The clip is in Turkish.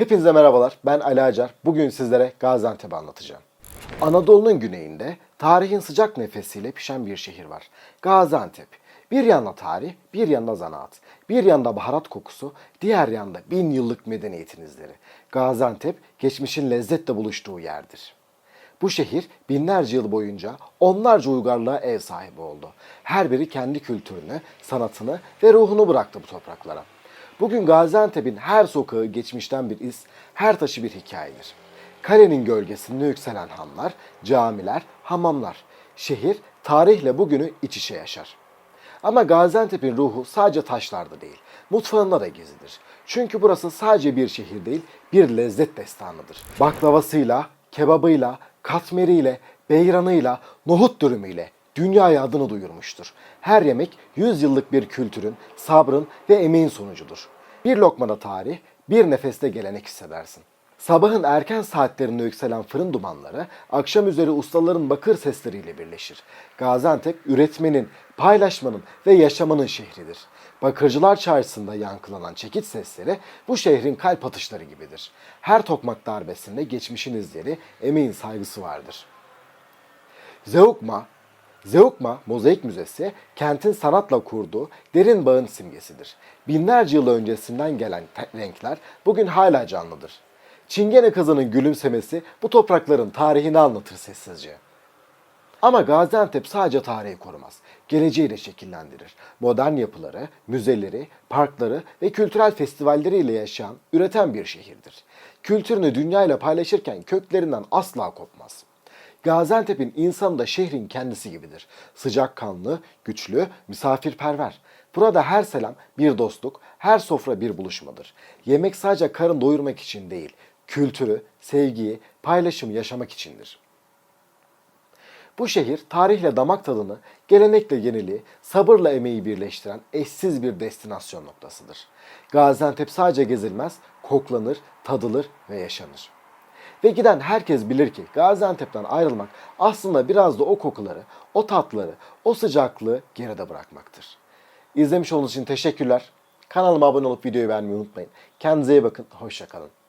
Hepinize merhabalar. Ben Ali Acar. Bugün sizlere Gaziantep'i anlatacağım. Anadolu'nun güneyinde tarihin sıcak nefesiyle pişen bir şehir var. Gaziantep. Bir yanda tarih, bir yanda zanaat. Bir yanda baharat kokusu, diğer yanda bin yıllık medeniyetin izleri. Gaziantep, geçmişin lezzetle buluştuğu yerdir. Bu şehir binlerce yıl boyunca onlarca uygarlığa ev sahibi oldu. Her biri kendi kültürünü, sanatını ve ruhunu bıraktı bu topraklara. Bugün Gaziantep'in her sokağı geçmişten bir iz, her taşı bir hikayedir. Kalenin gölgesinde yükselen hanlar, camiler, hamamlar. Şehir tarihle bugünü iç içe yaşar. Ama Gaziantep'in ruhu sadece taşlarda değil, mutfağında da gizlidir. Çünkü burası sadece bir şehir değil, bir lezzet destanıdır. Baklavasıyla, kebabıyla, katmeriyle, beyranıyla, nohut dürümüyle dünyaya adını duyurmuştur. Her yemek 100 yıllık bir kültürün, sabrın ve emeğin sonucudur. Bir lokmada tarih, bir nefeste gelenek hissedersin. Sabahın erken saatlerinde yükselen fırın dumanları, akşam üzeri ustaların bakır sesleriyle birleşir. Gaziantep, üretmenin, paylaşmanın ve yaşamanın şehridir. Bakırcılar çarşısında yankılanan çekiç sesleri bu şehrin kalp atışları gibidir. Her tokmak darbesinde geçmişin izleri, emeğin saygısı vardır. Zeugma, Zeugma Mozaik Müzesi kentin sanatla kurduğu derin bağın simgesidir. Binlerce yıl öncesinden gelen renkler bugün hala canlıdır. Çingene kızının gülümsemesi bu toprakların tarihini anlatır sessizce. Ama Gaziantep sadece tarihi korumaz. Geleceği de şekillendirir. Modern yapıları, müzeleri, parkları ve kültürel festivalleriyle yaşayan, üreten bir şehirdir. Kültürünü dünyayla paylaşırken köklerinden asla kopmaz. Gaziantep'in insanı da şehrin kendisi gibidir. Sıcakkanlı, güçlü, misafirperver. Burada her selam bir dostluk, her sofra bir buluşmadır. Yemek sadece karın doyurmak için değil, kültürü, sevgiyi, paylaşımı yaşamak içindir. Bu şehir tarihle damak tadını, gelenekle yeniliği, sabırla emeği birleştiren eşsiz bir destinasyon noktasıdır. Gaziantep sadece gezilmez, koklanır, tadılır ve yaşanır. Ve giden herkes bilir ki Gaziantep'ten ayrılmak aslında biraz da o kokuları, o tatları, o sıcaklığı geride bırakmaktır. İzlemiş olduğunuz için teşekkürler. Kanalıma abone olup videoyu beğenmeyi unutmayın. Kendinize iyi bakın. Hoşçakalın.